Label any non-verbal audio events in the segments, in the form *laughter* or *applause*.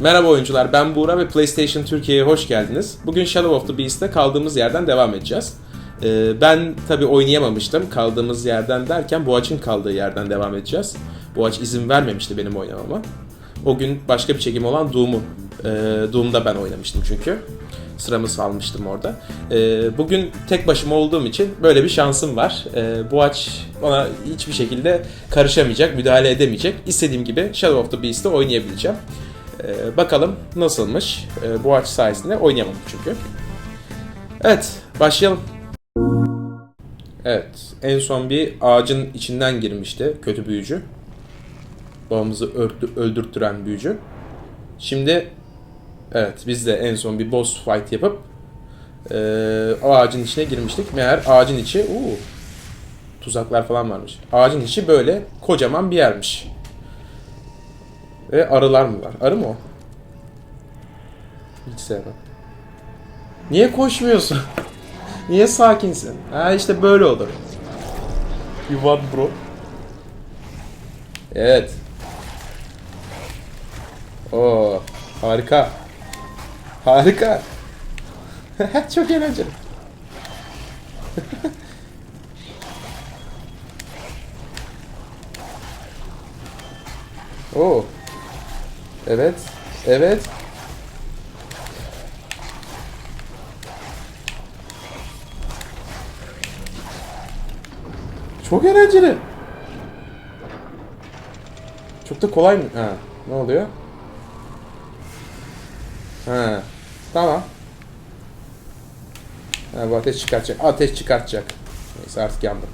Merhaba oyuncular, ben Buğra ve PlayStation Türkiye'ye hoş geldiniz. Bugün Shadow of the Beast'te kaldığımız yerden devam edeceğiz. Ee, ben tabi oynayamamıştım kaldığımız yerden derken Boğaç'ın kaldığı yerden devam edeceğiz. Boğaç izin vermemişti benim oynamama. O gün başka bir çekim olan Doom'u, e, Doom'da ben oynamıştım çünkü. Sıramı salmıştım orada. Ee, bugün tek başıma olduğum için böyle bir şansım var. Ee, Boğaç bana hiçbir şekilde karışamayacak, müdahale edemeyecek. İstediğim gibi Shadow of the Beast'te oynayabileceğim. Ee, bakalım nasılmış. Ee, bu aç sayesinde oynayamadım çünkü. Evet, başlayalım. Evet, en son bir ağacın içinden girmişti kötü büyücü. Babamızı örtü, öldürttüren büyücü. Şimdi, evet biz de en son bir boss fight yapıp ee, o ağacın içine girmiştik. Meğer ağacın içi, uu, tuzaklar falan varmış. Ağacın içi böyle kocaman bir yermiş. Ve arılar mı var? Arı mı o? Hiç sevmem. Niye koşmuyorsun? *laughs* Niye sakinsin? Ha işte böyle olur. You what bro? Evet. Oo, harika. Harika. *laughs* Çok eğlenceli. *laughs* Oo. Evet. Evet. Çok eğlenceli. Çok da kolay mı? Ha, ne oluyor? Ha, tamam. Ha, bu ateş çıkartacak. Ateş çıkartacak. Neyse artık yandım.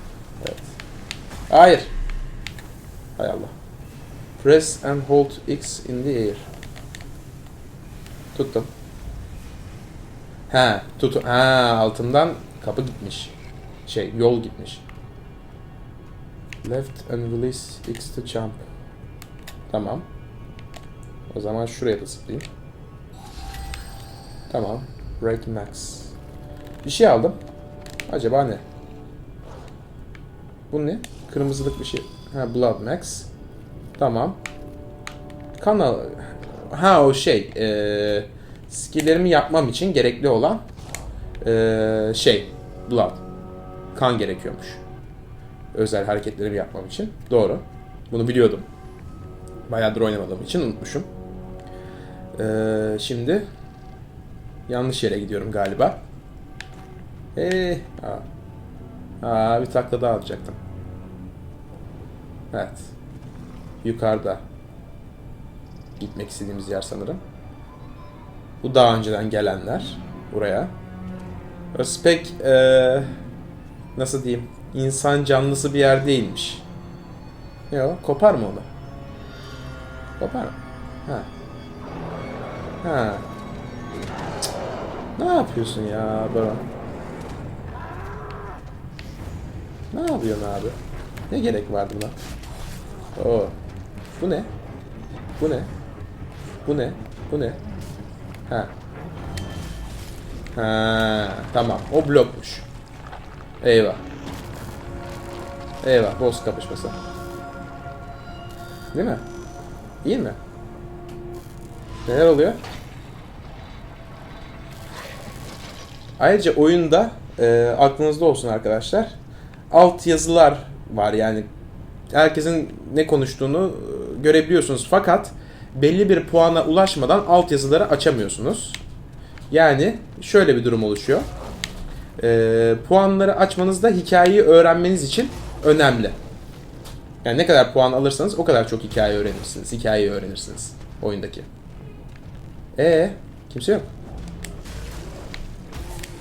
Evet. Hayır. Hay Allah. Press and hold X in the air. Tuttum. Ha, tut. Ha, altından kapı gitmiş. Şey, yol gitmiş. Left and release X to jump. Tamam. O zaman şuraya da zıplayayım. Tamam. Break max. Bir şey aldım. Acaba ne? Bu ne? Kırmızılık bir şey. Ha, blood max. Tamam. Kanal... Ha o şey. E, skilllerimi yapmam için gerekli olan e, şey. Blood. Kan gerekiyormuş. Özel hareketlerimi yapmam için. Doğru. Bunu biliyordum. Bayağıdır oynamadığım için unutmuşum. E, şimdi yanlış yere gidiyorum galiba. Eee. Aa. Aa, bir takla daha atacaktım. Evet. Yukarıda. Gitmek istediğimiz yer sanırım. Bu daha önceden gelenler. Buraya. Burası pek eee, nasıl diyeyim insan canlısı bir yer değilmiş. Yok kopar mı onu? Kopar mı? Ha. Ha. Ne yapıyorsun ya Baron? Ne yapıyorsun abi? Ne gerek vardı buna? Oo. Bu ne? Bu ne? Bu ne? Bu ne? Ha. Ha, tamam. O blokmuş. Eyvah. Eyvah. Boss kapışması. Değil mi? İyi mi? Neler oluyor? Ayrıca oyunda e, aklınızda olsun arkadaşlar. Alt yazılar var yani herkesin ne konuştuğunu e, görebiliyorsunuz fakat belli bir puana ulaşmadan alt yazıları açamıyorsunuz. Yani şöyle bir durum oluşuyor. E, puanları açmanız da hikayeyi öğrenmeniz için önemli. Yani ne kadar puan alırsanız o kadar çok hikaye öğrenirsiniz. Hikayeyi öğrenirsiniz oyundaki. E kimse yok.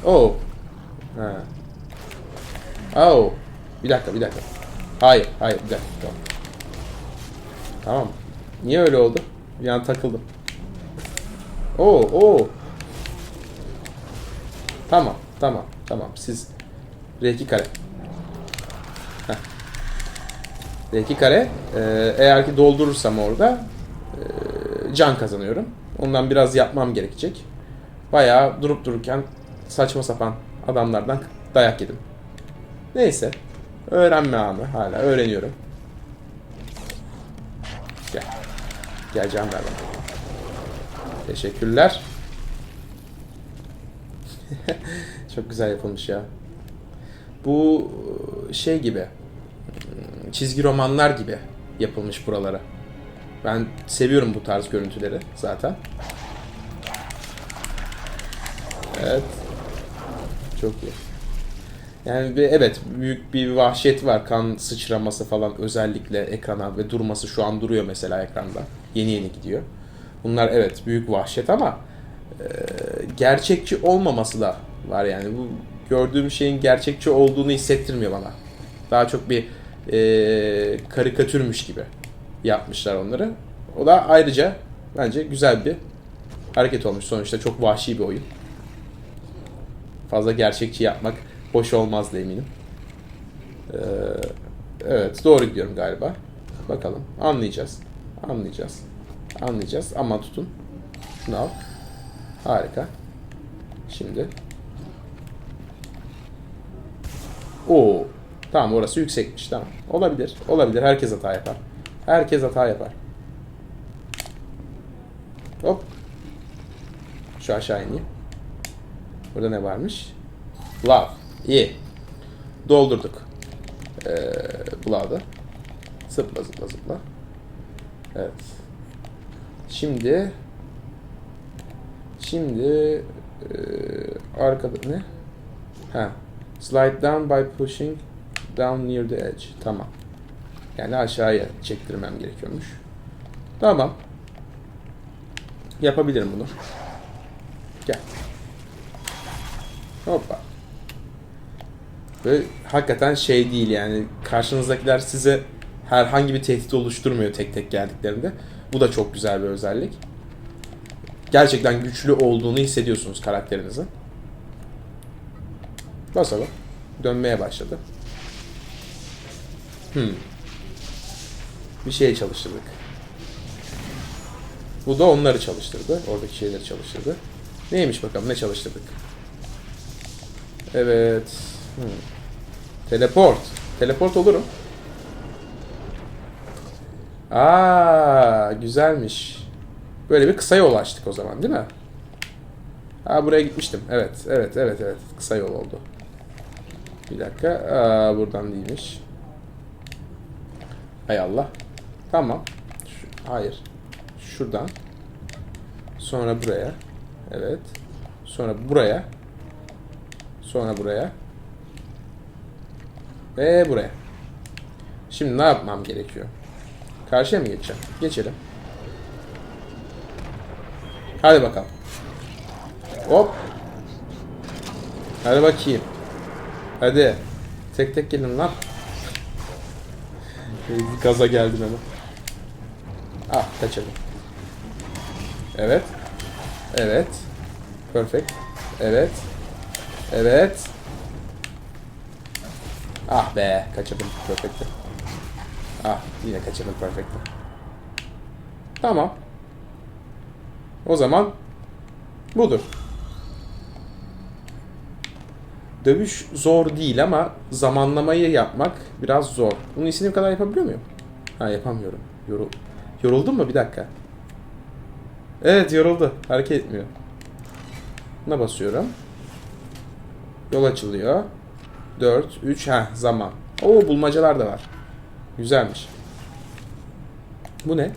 Oh. Ha. Oh. Bir dakika, bir dakika. Hayır, hayır, bir dakika. Tamam. Tamam. Niye öyle oldu? Bir an takıldım. Oo, oo. Tamam, tamam, tamam. Siz R2 kare. Heh. R2 kare. Ee, eğer ki doldurursam orada e, can kazanıyorum. Ondan biraz yapmam gerekecek. Bayağı durup dururken saçma sapan adamlardan dayak yedim. Neyse. Öğrenme anı hala öğreniyorum. Gel. Can ver bana. Teşekkürler. *laughs* Çok güzel yapılmış ya. Bu şey gibi. Çizgi romanlar gibi yapılmış buralara. Ben seviyorum bu tarz görüntüleri zaten. Evet. Çok iyi. Yani bir, evet büyük bir vahşet var. Kan sıçraması falan özellikle ekrana ve durması şu an duruyor mesela ekranda. Yeni yeni gidiyor. Bunlar evet büyük vahşet ama e, gerçekçi olmaması da var yani. Bu gördüğüm şeyin gerçekçi olduğunu hissettirmiyor bana. Daha çok bir e, karikatürmüş gibi yapmışlar onları. O da ayrıca bence güzel bir hareket olmuş. Sonuçta çok vahşi bir oyun. Fazla gerçekçi yapmak hoş olmazdı eminim. Ee, evet doğru gidiyorum galiba. Bakalım anlayacağız. Anlayacağız. Anlayacağız ama tutun. Şunu al. Harika. Şimdi. Oo. Tamam orası yüksekmiş tamam. Olabilir. Olabilir. Herkes hata yapar. Herkes hata yapar. Hop. Şu aşağı ineyim. Burada ne varmış? Love. İyi. Doldurduk. Ee, Love'ı. Zıpla zıpla zıpla. Evet. Şimdi Şimdi ee, arkada ne? Ha. Slide down by pushing down near the edge. Tamam. Yani aşağıya çektirmem gerekiyormuş. Tamam. Yapabilirim bunu. Gel. Hoppa. Ve hakikaten şey değil yani karşınızdakiler size herhangi bir tehdit oluşturmuyor tek tek geldiklerinde. Bu da çok güzel bir özellik. Gerçekten güçlü olduğunu hissediyorsunuz karakterinizin. Basalım. Dönmeye başladı. Hmm. Bir şey çalıştırdık. Bu da onları çalıştırdı. Oradaki şeyleri çalıştırdı. Neymiş bakalım ne çalıştırdık? Evet. Hmm. Teleport. Teleport olurum. Aa, güzelmiş. Böyle bir kısa yol açtık o zaman değil mi? Aa buraya gitmiştim. Evet, evet, evet, evet. Kısa yol oldu. Bir dakika. Aa, buradan değilmiş. Hay Allah. Tamam. Şu- hayır. Şuradan. Sonra buraya. Evet. Sonra buraya. Sonra buraya. Ve buraya. Şimdi ne yapmam gerekiyor? Karşıya mı geçeceğim? Geçelim. Hadi bakalım. Hop. Hadi bakayım. Hadi. Tek tek gelin lan. Gaza geldim hemen. Ah kaçalım. Evet. Evet. Perfect. Evet. Evet. Ah be kaçırdım perfect'i. Ah yine kaçırdım perfect'i. Tamam. O zaman budur. Dövüş zor değil ama zamanlamayı yapmak biraz zor. Bunun istediğim kadar yapabiliyor muyum? Ha yapamıyorum. Yorul Yoruldun mu? Bir dakika. Evet yoruldu. Hareket etmiyor. Buna basıyorum. Yol açılıyor. 4, 3, ha zaman. Oo bulmacalar da var. Güzelmiş. Bu ne?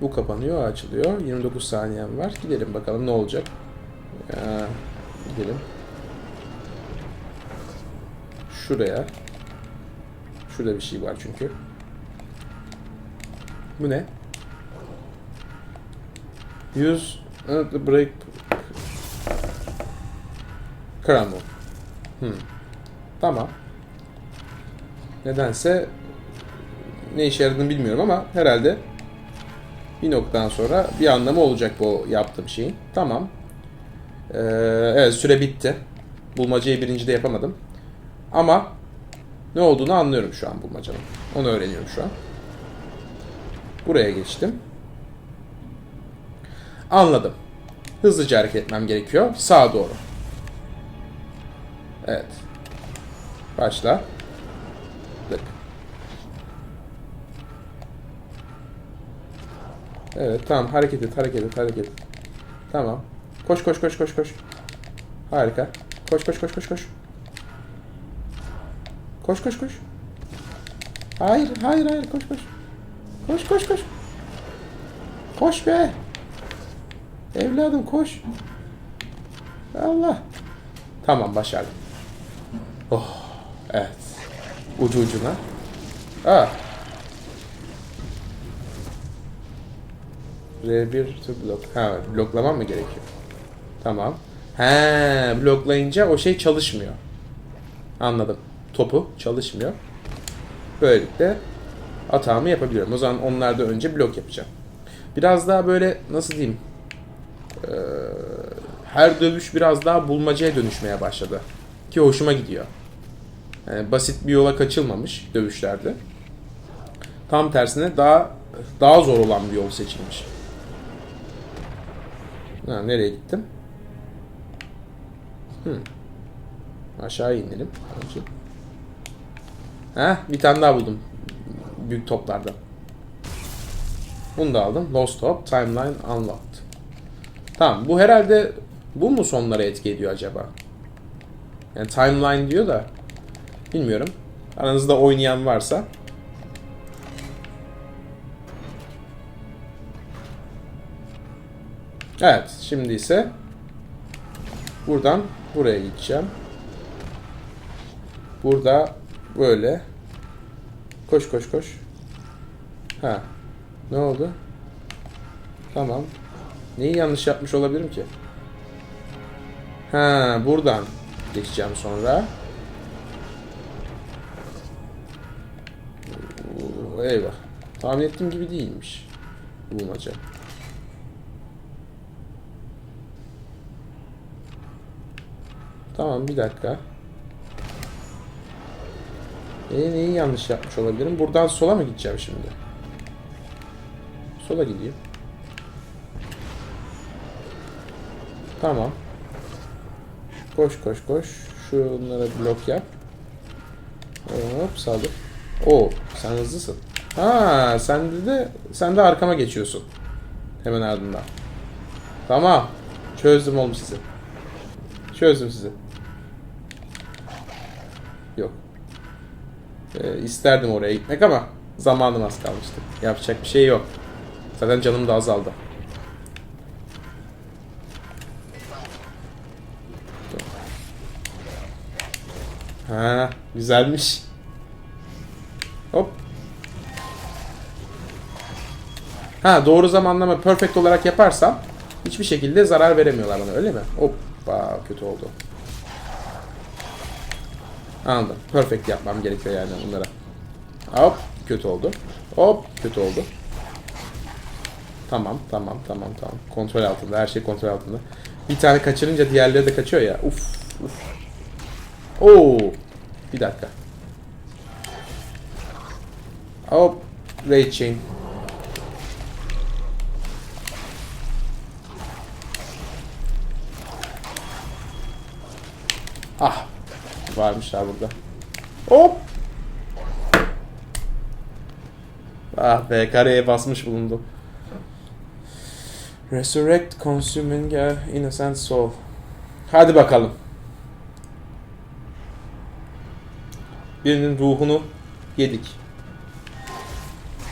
Bu kapanıyor, açılıyor. 29 saniyem var. Gidelim bakalım ne olacak. Ya, gidelim. Şuraya. Şurada bir şey var çünkü. Bu ne? Use uh, Crumble. Hmm. Tamam. Nedense ne işe yaradığını bilmiyorum ama herhalde bir noktadan sonra bir anlamı olacak bu yaptığım şeyin. Tamam. Ee, evet süre bitti. Bulmacayı birincide yapamadım. Ama ne olduğunu anlıyorum şu an bulmacanın. Onu öğreniyorum şu an. Buraya geçtim. Anladım. Hızlıca hareket etmem gerekiyor. Sağa doğru. Evet. Başla. Tık. Evet tamam hareket et hareket et hareket et. Tamam. Koş koş koş koş koş. Harika. Koş koş koş koş koş. Koş koş koş. Hayır hayır hayır koş koş. Koş koş koş. Koş be. Evladım koş. Allah. Tamam başardım. Oh evet. Ucu ucuna. Aa. R1 to blok. Ha bloklamam mı gerekiyor? Tamam. He bloklayınca o şey çalışmıyor. Anladım. Topu çalışmıyor. Böylelikle hatamı yapabiliyorum. O zaman onlarda önce blok yapacağım. Biraz daha böyle nasıl diyeyim? Ee, her dövüş biraz daha bulmacaya dönüşmeye başladı. Ki hoşuma gidiyor. Yani basit bir yola kaçılmamış dövüşlerde. Tam tersine daha daha zor olan bir yol seçilmiş. Ha, nereye gittim? Hmm. Aşağı inelim. Heh, bir tane daha buldum. Büyük toplardan. Bunu da aldım. Lost Hope, Timeline Unlocked. Tamam, bu herhalde bu mu sonlara etki ediyor acaba? Yani Timeline diyor da bilmiyorum. Aranızda oynayan varsa Evet, şimdi ise buradan buraya gideceğim. Burada böyle koş koş koş. Ha. Ne oldu? Tamam. Neyi yanlış yapmış olabilirim ki? Ha, buradan geçeceğim sonra. Eyvah. Tahmin ettiğim gibi değilmiş. Bulmaca. Tamam bir dakika. E, neyi yanlış yapmış olabilirim? Buradan sola mı gideceğim şimdi? Sola gideyim. Tamam. Koş koş koş. Şunlara blok yap. Hop saldır. Oo, sen hızlısın. Ha, sen de, sen de arkama geçiyorsun. Hemen ardından. Tamam. Çözdüm oğlum sizi. Çözdüm sizi. Yok. Ee, isterdim oraya gitmek ama zamanım az kalmıştı. Yapacak bir şey yok. Zaten canım da azaldı. Ha, güzelmiş. Hop. Ha, doğru zamanlama perfect olarak yaparsam hiçbir şekilde zarar veremiyorlar bana öyle mi? Hoppa kötü oldu. Anladım. Perfect yapmam gerekiyor yani bunlara. Hop kötü oldu. Hop kötü oldu. Tamam tamam tamam tamam. Kontrol altında her şey kontrol altında. Bir tane kaçırınca diğerleri de kaçıyor ya. Uf uf. Oo. Bir dakika. Hop. Raid chain. Ah. Varmışlar burada. Hop. Ah be kareye basmış bulundum. Resurrect consuming a innocent soul. Hadi bakalım. Birinin ruhunu yedik.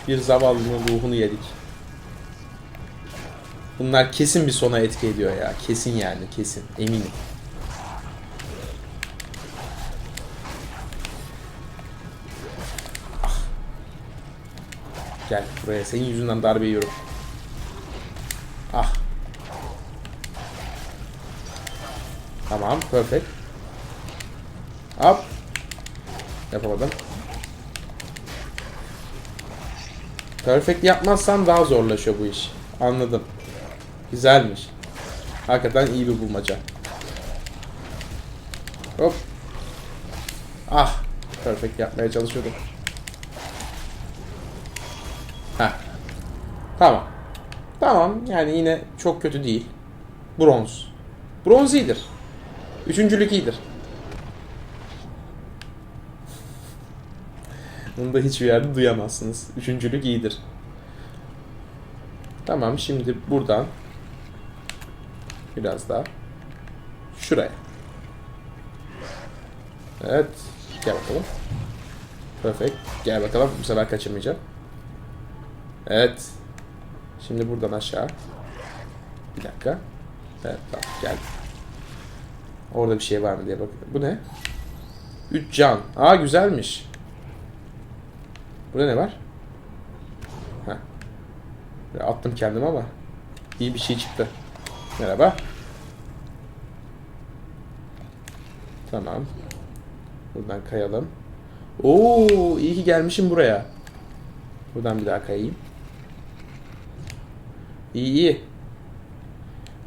Bir zavallının ruhunu yedik. Bunlar kesin bir sona etki ediyor ya. Kesin yani kesin. Eminim. Gel buraya. Senin yüzünden darbe yiyorum. Ah. Tamam. Perfect. Hop. Yapamadım. Perfect yapmazsan daha zorlaşıyor bu iş. Anladım. Güzelmiş. Hakikaten iyi bir bulmaca. Hop. Ah. Perfect yapmaya çalışıyordum. Heh. Tamam. Tamam yani yine çok kötü değil. Bronz. Bronz iyidir. Üçüncülük iyidir. Bunu da hiçbir yerde duyamazsınız. Üçüncülük iyidir. Tamam şimdi buradan biraz daha şuraya. Evet. Gel bakalım. Perfect. Gel bakalım. Bu sefer kaçırmayacağım. Evet. Şimdi buradan aşağı. Bir dakika. Evet tamam geldi. Orada bir şey var mı diye bak. Bu ne? 3 can. Aa güzelmiş. Burada ne var? Heh. Attım kendim ama iyi bir şey çıktı. Merhaba. Tamam. Buradan kayalım. Oo, iyi ki gelmişim buraya. Buradan bir daha kayayım. İyi iyi.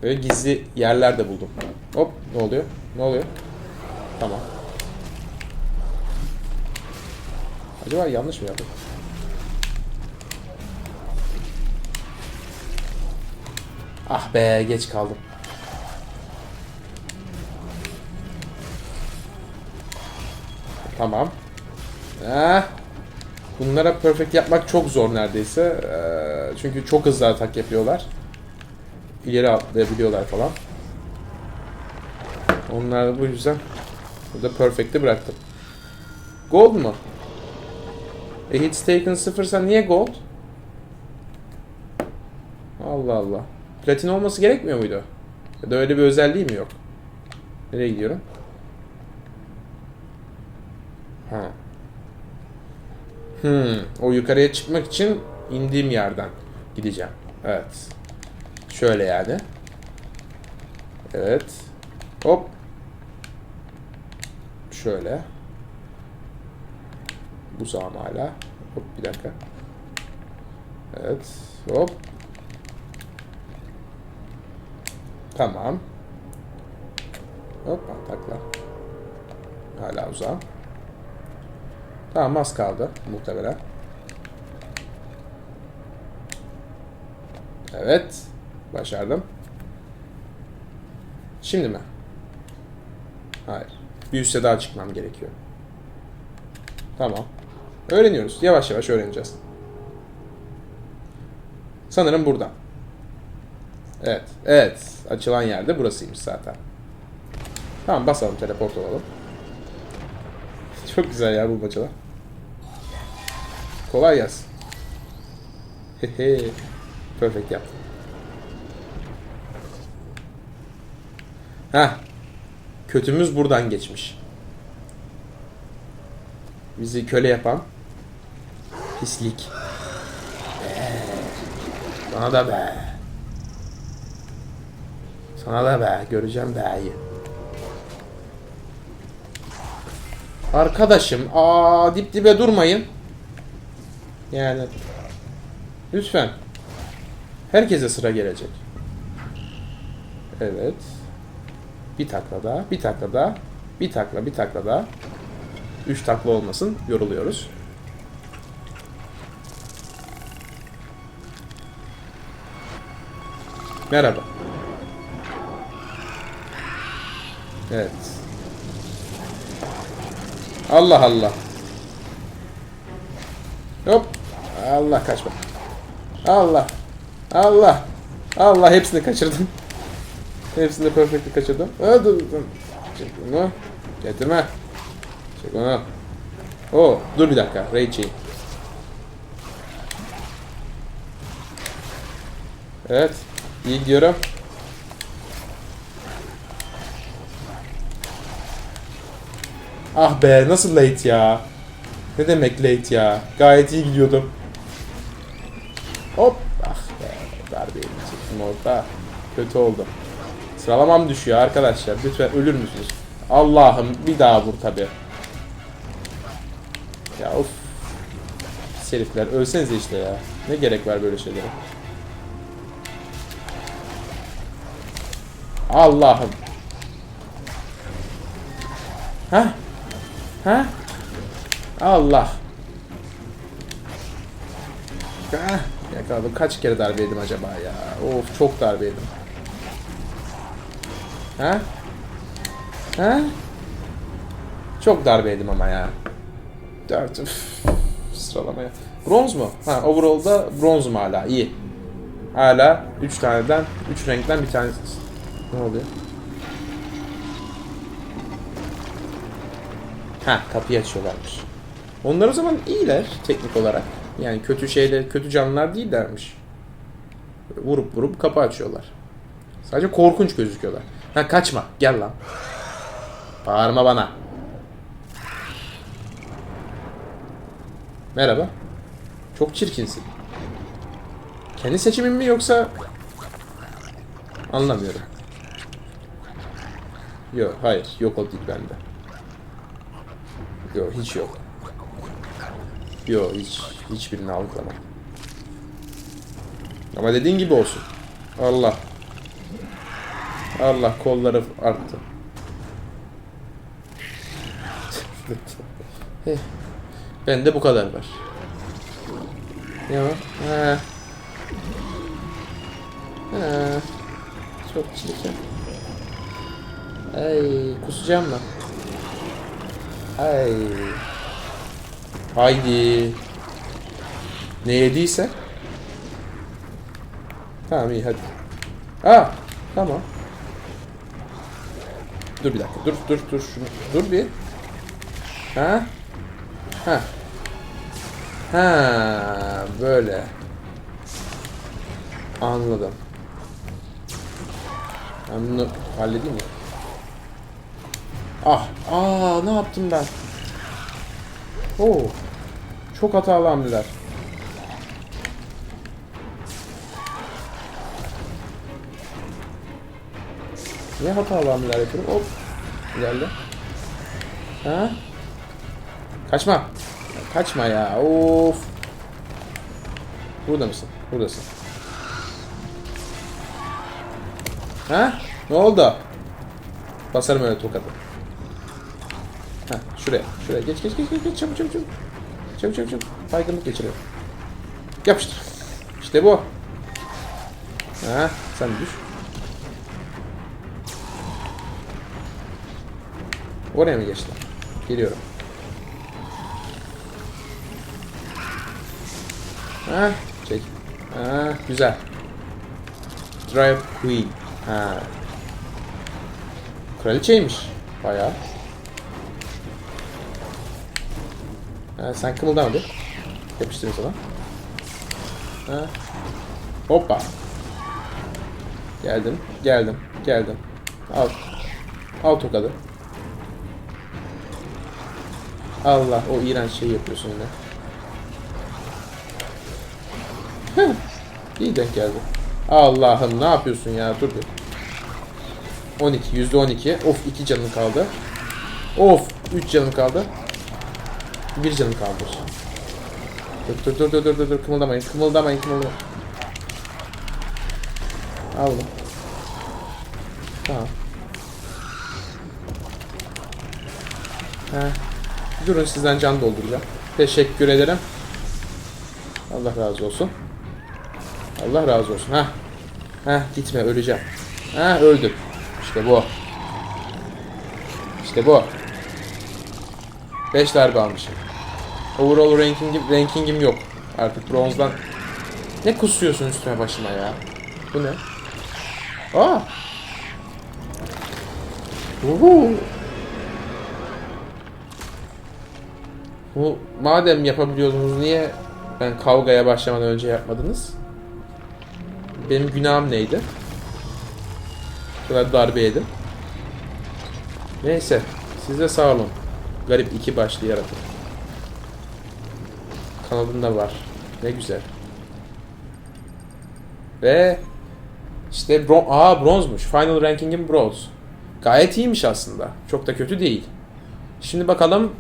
Böyle gizli yerler de buldum. Hop ne oluyor? Ne oluyor? Tamam. Acaba yanlış mı yaptım? Ah be geç kaldım. Tamam. Eh. Bunlara perfect yapmak çok zor neredeyse. Ee, çünkü çok hızlı atak yapıyorlar. İleri atlayabiliyorlar falan. Onlar bu yüzden burada perfect'i bıraktım. Gold mu? E hits taken 0 sen niye gold? Allah Allah. Platin olması gerekmiyor muydu? Ya da öyle bir özelliği mi yok? Nereye gidiyorum? Ha. Hmm, o yukarıya çıkmak için indiğim yerden gideceğim. Evet. Şöyle yani. Evet. Hop. Şöyle. Bu sağım hala. Hop bir dakika. Evet. Hop. Tamam. Hop takla. Hala uzağım. Tamam az kaldı muhtemelen. Evet. Başardım. Şimdi mi? Hayır. Bir üste daha çıkmam gerekiyor. Tamam. Öğreniyoruz. Yavaş yavaş öğreneceğiz. Sanırım buradan. Evet. Evet. Açılan yerde burasıymış zaten. Tamam basalım teleport olalım. *laughs* Çok güzel ya bu maçalar. Kolay gelsin. Hehe. Perfect yaptım. Heh. Kötümüz buradan geçmiş. Bizi köle yapan pislik. Be. Sana da be. Sana da be. Göreceğim be'yi. Arkadaşım, aa dip dibe durmayın. Yani lütfen. Herkese sıra gelecek. Evet. Bir takla daha, bir takla daha, bir takla, bir takla daha. Üç takla olmasın, yoruluyoruz. Merhaba. Evet. Allah Allah. Allah kaçma. Allah. Allah. Allah hepsini kaçırdım. Hepsini perfectly kaçırdım. Aa, dur, dur. Çek bunu. Getirme. Çek onu. Oo, dur bir dakika. Chain. Evet. iyi gidiyorum. Ah be nasıl late ya? Ne demek late ya? Gayet iyi gidiyordum. Hop. Ah be. Darbeyi çektim orada. Kötü oldu. Sıralamam düşüyor arkadaşlar. Lütfen ölür müsünüz? Allah'ım bir daha vur tabi. Ya of. Pis herifler. İşte ya. Ne gerek var böyle şeylere? Allah'ım. Hah? Ha? Allah. Yakaladım. Kaç kere darbe yedim acaba ya? Of çok darbe yedim. Ha? Ha? Çok darbe yedim ama ya. Dört. Üf, Sıralamaya. Bronz mu? Ha overall'da bronzum hala. İyi. Hala 3 taneden, 3 renkten bir tanesi. Ne oluyor? Ha kapıyı açıyorlarmış. Onlar o zaman iyiler teknik olarak. Yani kötü şeyler, kötü canlılar değillermiş. Vurup vurup kapı açıyorlar. Sadece korkunç gözüküyorlar. Ha kaçma gel lan. Bağırma bana. Merhaba. Çok çirkinsin. Kendi seçimin mi yoksa... Anlamıyorum. Yok hayır yok o değil bende. Yok hiç yok. Yok hiç hiçbirini algılamam. Ama dediğin gibi olsun. Allah. Allah kolları arttı. *laughs* Eh, Bende bu kadar var. Ya. Ha. Ha. Çok çirkin. Ay kusacağım mı? Ay. Haydi. Ne yediyse. Tamam iyi hadi. Aa tamam. Dur bir dakika. Dur dur dur şunu. Dur bir. Ha? Ha. Ha böyle. Anladım. Ben bunu halledeyim mi? Ah, aa ne yaptım ben? Oo. Çok hatalı hamleler. Niye hatalı hamleler yapıyorum? Hop. Geldi. Ha? Kaçma. Kaçma ya. Of. Burada mısın? Buradasın. Ha? Ne oldu? Basarım öyle tokadı. Ha, şuraya. Şuraya. Geç geç geç geç. geç. Çabuk çabuk çabuk. Çabuk çabuk çabuk. Baygınlık geçiriyor. Yapıştır. İşte bu. Ha, sen düş. Oraya mı geçti? Geliyorum. Ha, çek. Ha, güzel. Drive Queen. Ha. Kraliçeymiş. Bayağı. Ha, sen kımıldama bir. Yapıştırayım sana. Ha. Hoppa. Geldim. Geldim. Geldim. Al. Al tokadı. Allah o iğrenç şeyi yapıyorsun yine. Heh, İyi denk geldi. Allah'ım ne yapıyorsun ya dur bir. 12 yüzde 12. Of 2 canım kaldı. Of 3 canım kaldı. 1 canım kaldı. Dur dur dur dur dur dur kımıldamayın kımıldamayın kımıldamayın. Al bunu. Tamam. Heh. Durun sizden can dolduracağım. Teşekkür ederim. Allah razı olsun. Allah razı olsun. Ha. Ha gitme öleceğim. Ha öldüm. İşte bu. İşte bu. 5 darbe almışım. Overall rankingim, rankingim yok. Artık bronzdan. Ne kusuyorsun üstüme başıma ya? Bu ne? Aa! Uhu. Bu madem yapabiliyordunuz niye ben kavgaya başlamadan önce yapmadınız? Benim günahım neydi? Bu kadar darbe yedim. Neyse. Siz de sağ olun. Garip iki başlı yaratık. Kanadında var. Ne güzel. Ve işte bron Aa bronzmuş. Final ranking'im bronz. Gayet iyiymiş aslında. Çok da kötü değil. Şimdi bakalım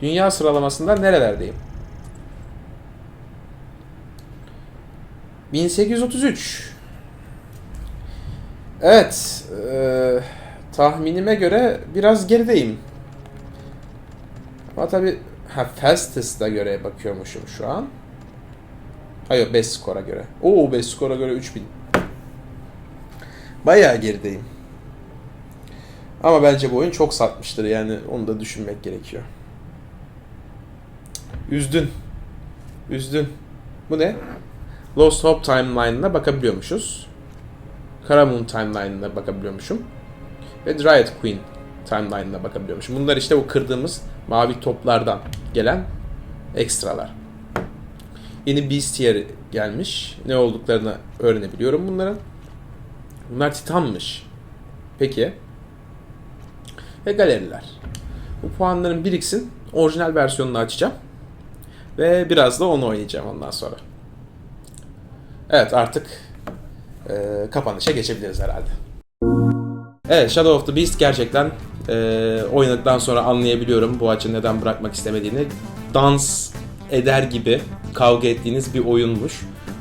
dünya sıralamasında nerelerdeyim? 1833. Evet. eee, tahminime göre biraz gerideyim. Ama tabi ha, fastest'a göre bakıyormuşum şu an. Hayır best score'a göre. Oo best score'a göre 3000. Bayağı gerideyim. Ama bence bu oyun çok satmıştır yani onu da düşünmek gerekiyor. Üzdün. Üzdün. Bu ne? Lost Hope timeline'ına bakabiliyormuşuz. Karamoon timeline'ına bakabiliyormuşum. Ve Dryad Queen timeline'ına bakabiliyormuşum. Bunlar işte o kırdığımız mavi toplardan gelen ekstralar. Yeni Beastier gelmiş. Ne olduklarını öğrenebiliyorum bunların. Bunlar Titan'mış. Peki. Ve galeriler. Bu puanların biriksin. Orijinal versiyonunu açacağım. Ve biraz da onu oynayacağım ondan sonra. Evet artık e, kapanışa geçebiliriz herhalde. Evet Shadow of the Beast gerçekten e, oynadıktan sonra anlayabiliyorum bu açı neden bırakmak istemediğini. Dans eder gibi kavga ettiğiniz bir oyunmuş.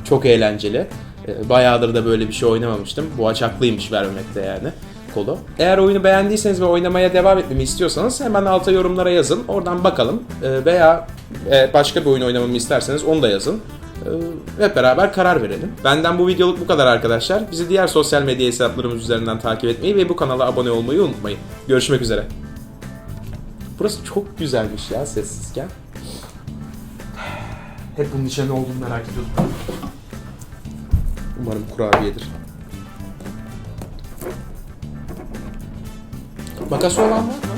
Çok eğlenceli. E, bayağıdır da böyle bir şey oynamamıştım. Bu aç haklıymış vermemekte yani kolu. Eğer oyunu beğendiyseniz ve oynamaya devam etmemi istiyorsanız hemen alta yorumlara yazın. Oradan bakalım. E, veya e, başka bir oyun oynamamı isterseniz onu da yazın. E, hep beraber karar verelim. Benden bu videoluk bu kadar arkadaşlar. Bizi diğer sosyal medya hesaplarımız üzerinden takip etmeyi ve bu kanala abone olmayı unutmayın. Görüşmek üzere. Burası çok güzelmiş ya sessizken. Hep bunun içine ne olduğunu merak ediyordum. Umarım kurabiyedir. Makası olan var mı?